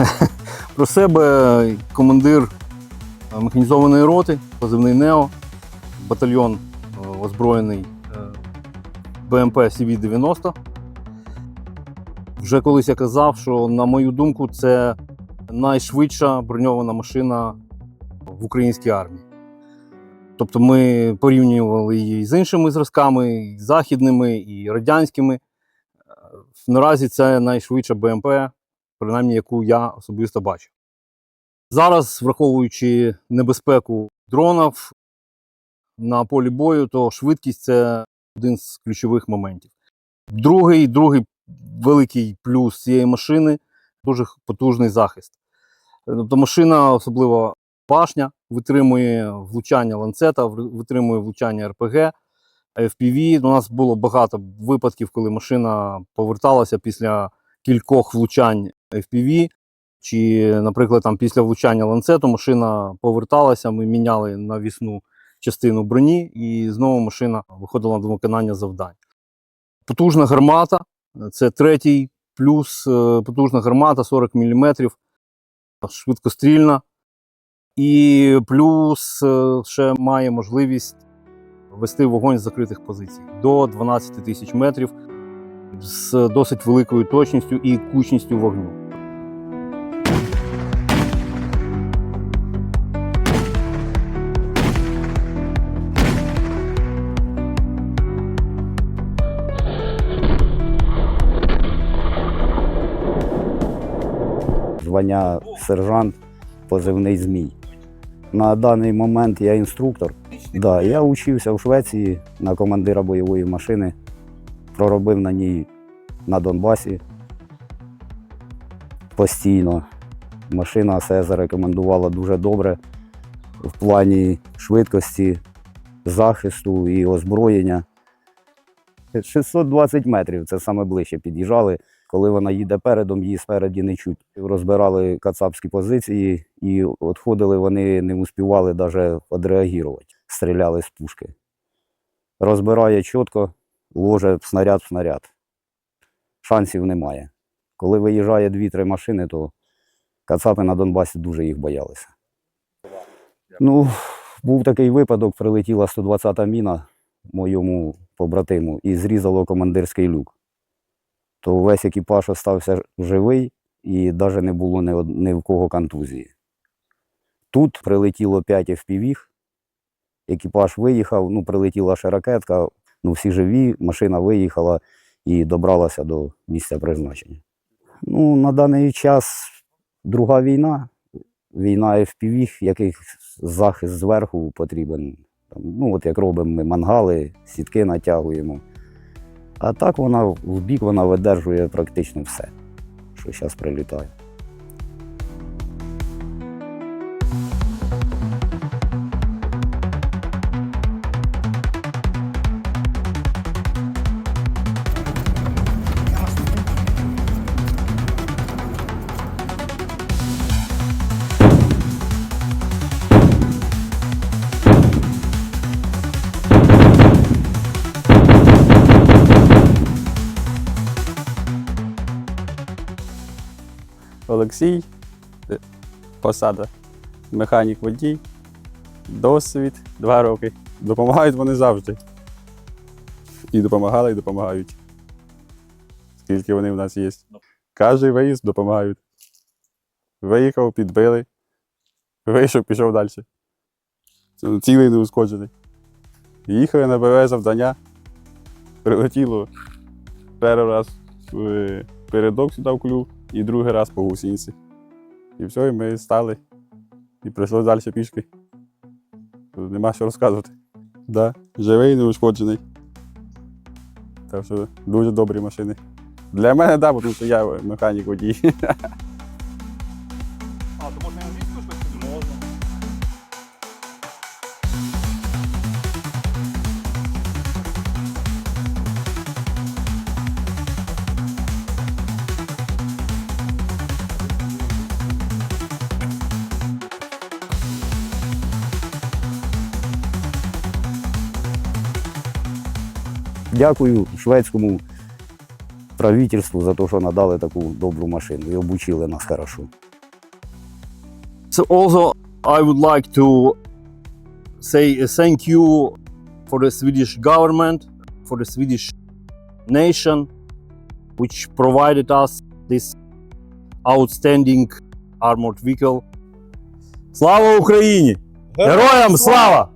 Про себе командир е, механізованої роти, позивний НЕО, батальйон е, озброєний е, БМП CV-90. Вже колись я казав, що, на мою думку, це найшвидша броньована машина в українській армії. Тобто ми порівнювали її з іншими зразками, і західними, і радянськими. Наразі це найшвидша БМП, принаймні яку я особисто бачу. Зараз, враховуючи небезпеку дронів на полі бою, то швидкість це один з ключових моментів. Другий, другий великий плюс цієї машини дуже потужний захист. Тобто машина, особливо башня, витримує влучання ланцета, витримує влучання РПГ, FPV. У нас було багато випадків, коли машина поверталася після кількох влучань FPV. Чи, наприклад, там після влучання ланцету машина поверталася, ми міняли навісну частину броні, і знову машина виходила на виконання завдань. Потужна гармата, це третій плюс е, потужна гармата 40 мм, швидкострільна. І плюс е, ще має можливість вести вогонь з закритих позицій до 12 тисяч метрів з досить великою точністю і кучністю вогню. Звання сержант, позивний Змій. На даний момент я інструктор. Да, я учився в Швеції на командира бойової машини, проробив на ній на Донбасі постійно. Машина себе зарекомендувала дуже добре в плані швидкості, захисту і озброєння. 620 метрів це саме ближче під'їжджали. Коли вона їде передом, її спереді не чуть. Розбирали кацапські позиції, і відходили вони не успівали навіть відреагувати. Стріляли з пушки. Розбирає чітко, ложе снаряд в снаряд. Шансів немає. Коли виїжджає дві-три машини, то кацапи на Донбасі дуже їх боялися. Ну, був такий випадок, прилетіла 120-та міна моєму побратиму і зрізало командирський люк то весь екіпаж остався живий і навіть не було ні, ні в кого контузії. Тут прилетіло 5 FPV, екіпаж виїхав, ну, прилетіла ще ракетка, ну, всі живі, машина виїхала і добралася до місця призначення. Ну, на даний час друга війна, війна FPV, яких захист зверху потрібен. Там, ну, от як робимо ми мангали, сітки натягуємо. А так вона в бік вона видержує практично все, що зараз прилітає. Олексій, е, посада, механік водій, досвід, два роки. Допомагають вони завжди. І допомагали, і допомагають. Скільки вони в нас є. Кожен виїзд допомагають. Виїхав, підбили, вийшов, пішов далі. Цілий неускоджений. Їхали на БВ завдання. Прилетіло перший раз в передок сюди в клюв і другий раз по гусінці. І все, і ми стали. І прийшли далі пішки. Тут Нема що розказувати. Да, живий, неушкоджений. Так що дуже добрі машини. Для мене, так, да, тому що я механік водій. А, то можна англійською Дякую шведському правительству за те, що надали таку добру машину і обучили нас хорошо. So also I would like to say thank you for the Swedish government, for the Swedish nation, which provided us this outstanding armored vehicle. Слава Україні! Героям слава!